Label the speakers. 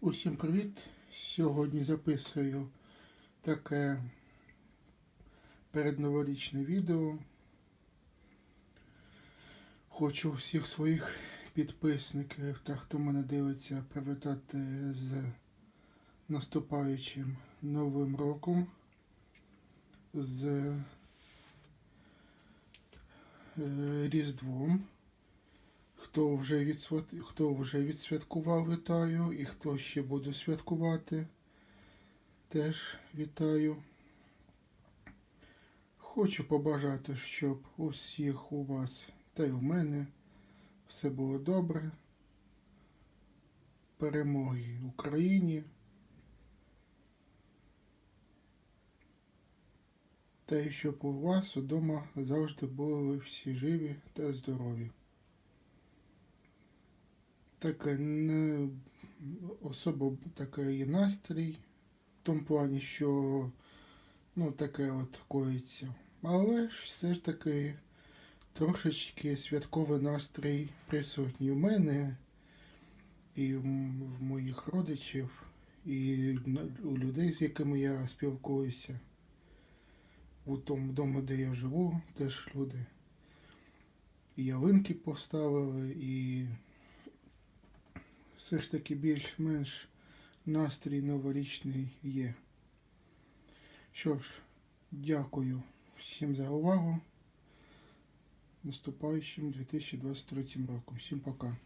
Speaker 1: Усім привіт! Сьогодні записую таке передноворічне відео. Хочу всіх своїх підписників та хто мене дивиться привітати з наступаючим Новим роком, з е, Різдвом. Хто вже, відсвят... хто вже відсвяткував, вітаю, і хто ще буде святкувати, теж вітаю. Хочу побажати, щоб у всіх у вас та й у мене все було добре. Перемоги Україні. Та й щоб у вас удома завжди були всі живі та здорові таке не особо таке є настрій, в тому плані, що ну таке от коїться. Але ж все ж таки трошечки святковий настрій присутній у мене і в моїх родичів, і у людей, з якими я спілкуюся. У тому домі, де я живу, теж люди. І ялинки поставили, і все ж таки більш-менш настрій новорічний є. Що ж, дякую всім за увагу. Наступаючим 2023 роком. Всім пока.